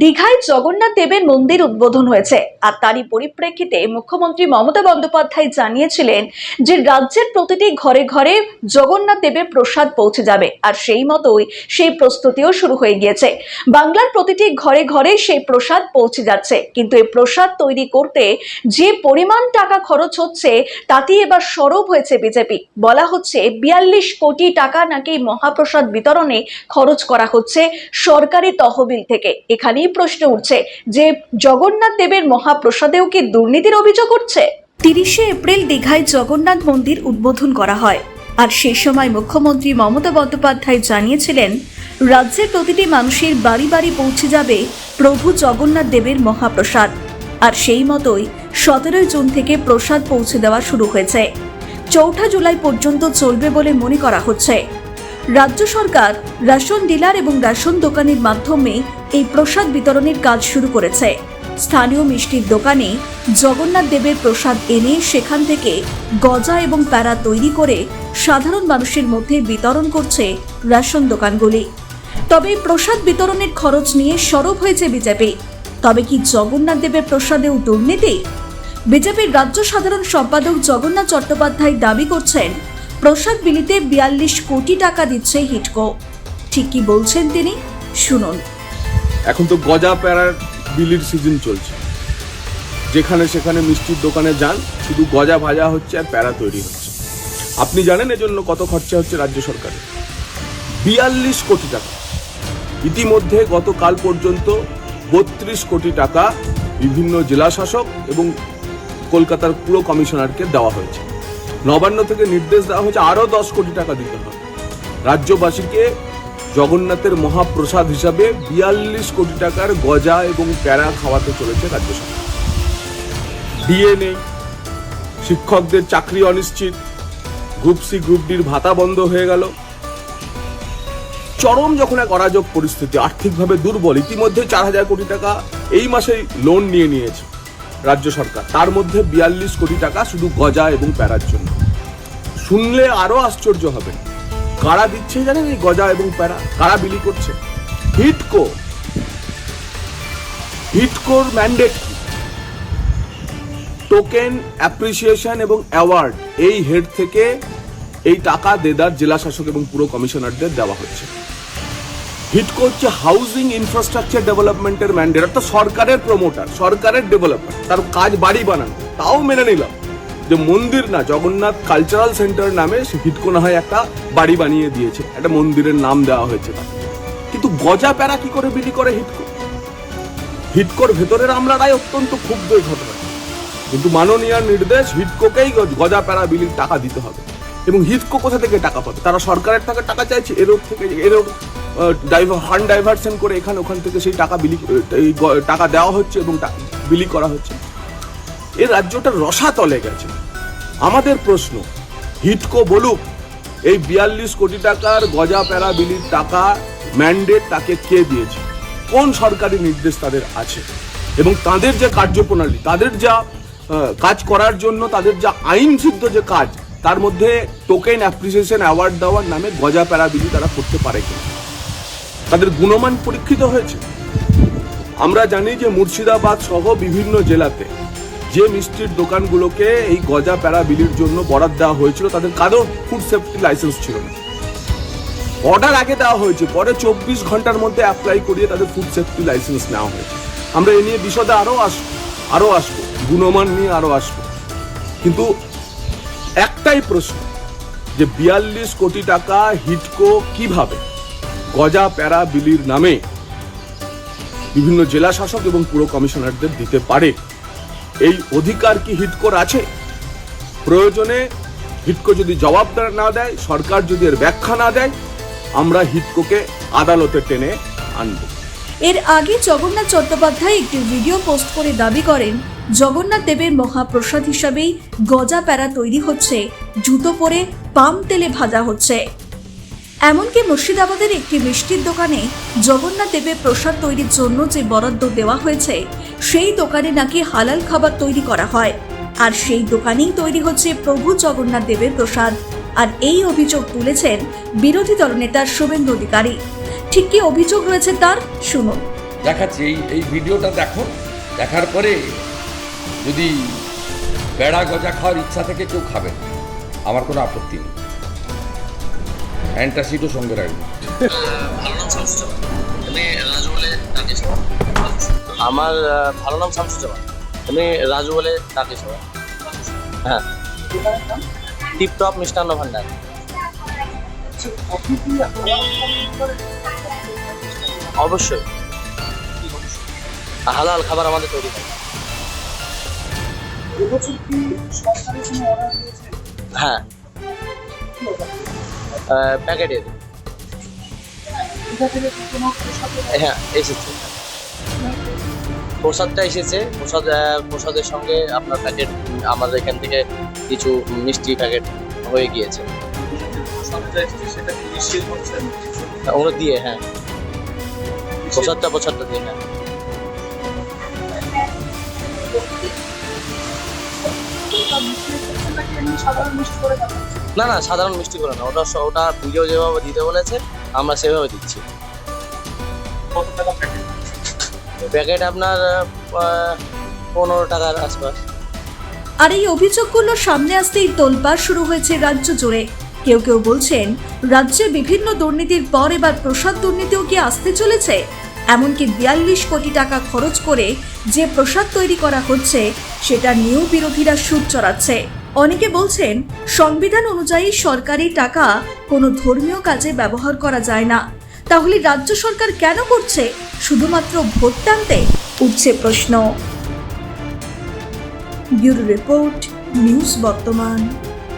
দীঘায় জগন্নাথ দেবের মন্দির উদ্বোধন হয়েছে। আর তারই পরিপ্রেক্ষিতে মুখ্যমন্ত্রী মমতা বন্দ্যোপাধ্যায় জানিয়েছিলেন যে রাজ্যের প্রতিটি ঘরে ঘরে জগন্নাথ দেবের প্রসাদ পৌঁছে যাবে। আর সেই মতোই সেই প্রস্তুতিও শুরু হয়ে গিয়েছে। বাংলার প্রতিটি ঘরে ঘরে সেই প্রসাদ পৌঁছে যাচ্ছে। কিন্তু এই প্রসাদ তৈরি করতে যে পরিমাণ টাকা খরচ হচ্ছে, তাতেই এবার সরব হয়েছে বিজেপি। বলা হচ্ছে বিয়াল্লিশ কোটি টাকা নাকি মহাপ্রসাদ বিতরণে খরচ করা হচ্ছে সরকারি তহবিল থেকে। এখানেই প্রশ্ন উঠছে যে জগন্নাথ দেবের মহাপ্রসাদেও কি দুর্নীতির অভিযোগ উঠছে? তিরিশে এপ্রিল দীঘায় জগন্নাথ মন্দির উদ্বোধন করা হয়। আর সেই সময় মুখ্যমন্ত্রী মমতা বন্দ্যোপাধ্যায় জানিয়েছিলেন, রাজ্যের প্রতিটি মানুষের বাড়ি বাড়ি পৌঁছে যাবে প্রভু জগন্নাথ দেবের মহাপ্রসাদ। আর সেই মতোই সতেরোই জুন থেকে প্রসাদ পৌঁছে দেওয়া শুরু হয়েছে। চৌঠা জুলাই পর্যন্ত চলবে বলে মনে করা হচ্ছে। রাজ্য সরকার রেশন ডিলার এবং রেশন দোকানের মাধ্যমে এই প্রসাদ বিতরণের কাজ শুরু করেছে। স্থানীয় মিষ্টির দোকানে জগন্নাথ দেবের প্রসাদ এনে সেখান থেকে গজা এবং প্যারা তৈরি করে সাধারণ মানুষের মধ্যে বিতরণ করছে রেশন দোকানগুলি। তবে প্রসাদ বিতরণের খরচ নিয়ে সরব হয়েছে বিজেপি। তবে কি জগন্নাথ দেবের প্রসাদেও দুর্নীতি? বিজেপির রাজ্য সাধারণ সম্পাদক জগন্নাথ চট্টোপাধ্যায় দাবি করছেন, প্রসাদ বিলিতে বিয়াল্লিশ কোটি টাকা দিচ্ছে হিটকো। ঠিক কি বলছেন তিনি? শুনুন। এখন তো গজা প্যারার বিলির সিজন চলছে। যেখানে সেখানে মিষ্টির দোকানে যান, শুধু গজা ভাজা হচ্ছে আর প্যারা তৈরি হচ্ছে। আপনি জানেন এজন্য কত খরচা হচ্ছে রাজ্য সরকারের? বিয়াল্লিশ কোটি টাকা। ইতিমধ্যে গতকাল পর্যন্ত বত্রিশ কোটি টাকা বিভিন্ন জেলা শাসক এবং কলকাতার পুরো কমিশনারকে দেওয়া হয়েছে। নবান্ন থেকে নির্দেশ দেওয়া হয়েছে আরও দশ কোটি টাকা দিতে হবে। রাজ্যবাসীকে জগন্নাথের মহাপ্রসাদ হিসাবে বিয়াল্লিশ কোটি টাকার গজা এবং প্যারা খাওয়াতে চলেছে রাজ্য সরকার। ডিএ নেই শিক্ষকদের চাকরি অনিশ্চিত, গ্রুপ সি, গ্রুপ ডির ভাতা বন্ধ হয়ে গেল। চরম যখন এক অরাজক পরিস্থিতি, আর্থিকভাবে দুর্বল, ইতিমধ্যে চার হাজার কোটি টাকা এই মাসেই লোন নিয়ে নিয়েছে রাজ্য সরকার। তার মধ্যে বিয়াল্লিশ কোটি টাকা শুধু গজা এবং প্যারার জন্য। শুনলে আরও আশ্চর্য হবে কারা দিচ্ছে জানেন এই গজা এবং প্যারা? কারা বিলি করছে? হিটকো। হিটকোর ম্যান্ডেট টোকেন অ্যাপ্রিসিয়েশন এবং অ্যাওয়ার্ড এই হেড থেকে এই টাকা দেদার জেলা শাসক এবং পুরো কমিশনারদের দেওয়া হচ্ছে। হিটকো হচ্ছে হাউজিং ইনফ্রাস্ট্রাকচার ডেভেলপমেন্টের ম্যান্ডেট অর্থাৎ সরকারের প্রমোটার সরকারের ডেভেলপমেন্ট তার কাজ বাড়ি বানানো, তাও মেনে নিলাম। যে মন্দির না, জগন্নাথ কালচারাল সেন্টার নামে হিটকোনা হয় একটা বাড়ি বানিয়ে দিয়েছে। একটা মন্দিরের নাম দেওয়া হয়েছে তাকে। কিন্তু গজা প্যারা কি করে বিলি করে হিটকো হিটকোর ভেতরের আমলারাই অত্যন্ত ক্ষুব্ধ এই ঘটনা কিন্তু মাননীয় নির্দেশ হিটকোকেই গজা প্যারা বিলির টাকা দিতে হবে। এবং হিটকো কোথা থেকে টাকা পাবে? তারা সরকারের টাকা টাকা চাইছে এরও থেকে এরও ফান্ড ডাইভার্সন করে এখানে ওখান থেকে সেই টাকা বিলি টাকা দেওয়া হচ্ছে এবং বিলি করা হচ্ছে। এই রাজ্যটা রসাতলে গেছে। আমাদের প্রশ্ন, হিটকো বলুক, এই বিয়াল্লিশ কোটি টাকার গজা প্যারা বিলির টাকা ম্যান্ডেট তাকে কে দিয়েছে? কোন সরকারি নির্দেশ তাদের আছে? এবং তাদের যে কার্যপ্রণালী, তাদের যা কাজ করার জন্য তাদের যা আইন সিদ্ধ যে কাজ, তার মধ্যে টোকেন অ্যাপ্রিসিয়েশন অ্যাওয়ার্ড দেওয়ার নামে গজা প্যারা বিলি তারা করতে পারে কিনা তাদের গুণমান পরীক্ষিত হয়েছে। আমরা জানি যে মুর্শিদাবাদ সহ বিভিন্ন জেলাতে যে মিষ্টির দোকানগুলোকে এই গজা প্যারা বিলির জন্য বরাদ দেওয়া হয়েছিল, তাদের কারোর ফুড সেফটি লাইসেন্স ছিল না। অর্ডার আগে দেওয়া হয়েছে, পরে চব্বিশ ঘণ্টার মধ্যে অ্যাপ্লাই করিয়ে তাদের ফুড সেফটি লাইসেন্স নেওয়া হয়েছে। আমরা এ নিয়ে বিশদে আরও আসব আরও আসব, গুণমান নিয়ে আরও আসব। কিন্তু একটাই প্রশ্ন, যে বিয়াল্লিশ কোটি টাকা হিটকো কীভাবে গজা প্যারা বিলির নামে বিভিন্ন জেলা শাসক এবং পুরো কমিশনারদের দিতে পারে? এই অধিকার কি হিটকোর আছে? প্রয়োজনে হিটকো যদি জবাব না দেয়, সরকার যদি এর ব্যাখ্যা না দেয়, আমরা হিটকোকে আদালতে টেনে আনব। এর আগে জগন্নাথ চট্টোপাধ্যায় একটি ভিডিও পোস্ট করে দাবি করেন, জগন্নাথ দেবের মহাপ্রসাদ হিসাবেই গজা প্যারা তৈরি হচ্ছে, জুতো পরে পাম তেলে ভাজা হচ্ছে। এমনকি মুর্শিদাবাদের একটি মিষ্টির দোকানে জগন্নাথ দেবের প্রসাদ তৈরির জন্য যে বরাদ্দ দেওয়া হয়েছে, সেই দোকানে নাকি হালাল খাবার তৈরি করা হয়। আর সেই দোকানেই তৈরি হচ্ছে প্রভু জগন্নাথ দেবের প্রসাদ। আর এই অভিযোগ তুলেছেন বিরোধী দলনেতা শুভেন্দু অধিকারী। ঠিক কি অভিযোগ রয়েছে তার? শুনুন। দেখাচ্ছি, এই এই ভিডিওটা দেখো। দেখার পরে যদি বেড়া গজা খাওয়ার ইচ্ছা থেকে, কেউ খাবেন আমার কোনো আপত্তি নেই। অ্যান্টাসিডও সঙ্গে সবাই আমার ভালো নাম শামসুজ্জামান। আমি রাজু বলে ডাকি সবাই হ্যাঁ। টিপটপ মিষ্টান্ন ভান্ডার। অবশ্যই। হালাল খাবার আমাদের তৈরি হয়। হ্যাঁ। প্যাকেটের। হ্যাঁ এসেছে। প্রসাদটা এসেছে। প্রসাদ প্রসাদের সঙ্গে আপনার প্যাকেট আমাদের এখান থেকে কিছু মিষ্টি প্যাকেট হয়ে গিয়েছে। হ্যাঁ, ওগুলো দিয়ে হ্যাঁ। প্রসাদটা প্রসাদটা দিয়ে হ্যাঁ। না না সাধারণ মিষ্টি করে না। ওটা ওটা ভিডিও যেভাবে দিতে বলেছে আমরা সেভাবে দিচ্ছি। প্যাকেট আপনার আহ, পনেরো টাকার আশপাশ। আর এই অভিযোগগুলো সামনে আসতেই তোলপাড় শুরু হয়েছে রাজ্য জুড়ে। কেউ কেউ বলছেন রাজ্যে বিভিন্ন দুর্নীতির পর এবার প্রসাদ দুর্নীতিও কি আসতে চলেছে? এমনকি বিয়াল্লিশ কোটি টাকা খরচ করে যে প্রসাদ তৈরি করা হচ্ছে সেটা নিয়েও বিরোধীরা সুর চড়াচ্ছে। অনেকে বলছেন, সংবিধান অনুযায়ী সরকারি টাকা কোনো ধর্মীয় কাজে ব্যবহার করা যায় না। তাহলে রাজ্য সরকার কেন করছে? শুধুমাত্র ভোট টানতে? উঠছে প্রশ্ন। ব্যুরো রিপোর্ট, নিউজ বর্তমান।